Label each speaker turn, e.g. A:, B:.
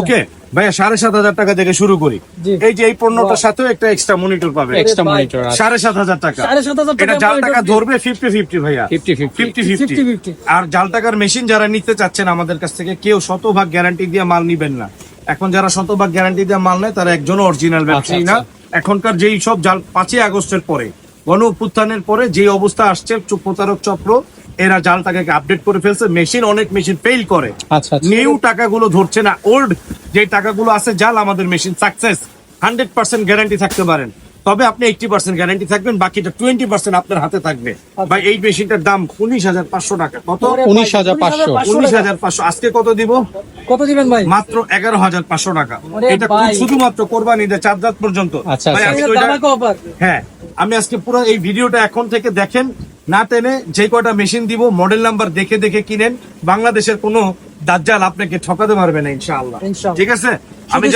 A: ওকে ভাইয়া সাড়ে সাত হাজার টাকা থেকে শুরু করি। এই যে এই পণ্যটার সাথেও একটা এক্সট্রা মনিটর পাবে
B: এক্সট্রা মনিটর
A: সাড়ে সাত হাজার টাকা। এটা জাল টাকা ধরবে ফিফটি ফিফটি ভাইয়া।
B: ফিফটি ফিফটি
A: ফিফটি ফিফটি
C: 50-50
A: আর জাল টাকার মেশিন যারা নিতে চাচ্ছেন আমাদের কাছ থেকে কেউ শতভাগ গ্যারান্টি দিয়ে মাল নিবেন না। এখন যারা শতভাগ গ্যারান্টি দিয়ে মাল নেয় তারা একজনও অরিজিনাল ব্যবসায়ী না। এখনকার যেই সব জাল পাঁচই আগস্টের পরে। গণ উত্থানের পরে যে অবস্থা আসছে প্রতারক চক্র এরা জাল টাকাকে আপডেট করে ফেলছে মেশিন অনেক মেশিন ফেল করে।
B: আচ্ছা আচ্ছা।
A: নিউ টাকাগুলো ধরছে না ওল্ড যে টাকাগুলো আছে জাল আমাদের machine success hundred percent guarantee থাকতে পারেন। তবে আপনি এইটি পার্সেন্ট গ্যারান্টি থাকবেন বাকিটা টোয়েন্টি পার্সেন্ট আপনার হাতে থাকবে। বা এই মেশিনটার দাম উনিশ হাজার পাঁচশো টাকা। কত?
C: উনিশ হাজার
B: পাঁচশো।
A: উনিশ হাজার পাঁচশো। আজকে কত দিব?
C: কত দিবেন ভাই?
A: মাত্র এগারো হাজার পাঁচশো টাকা। এটা শুধুমাত্র কোরবানি চার রাত পর্যন্ত।
B: আচ্ছা, আচ্ছা।
A: হ্যাঁ। আমি আজকে পুরো এই ভিডিওটা এখন থেকে দেখেন না টেনে যে কয়টা মেশিন দিব মডেল নাম্বার দেখে দেখে কিনেন বাংলাদেশের কোনো দাজ্জাল আপনাকে ঠকাতে পারবে না ইনশাআল্লাহ
C: ইনশাআল্লাহ।
A: ঠিক আছে আমি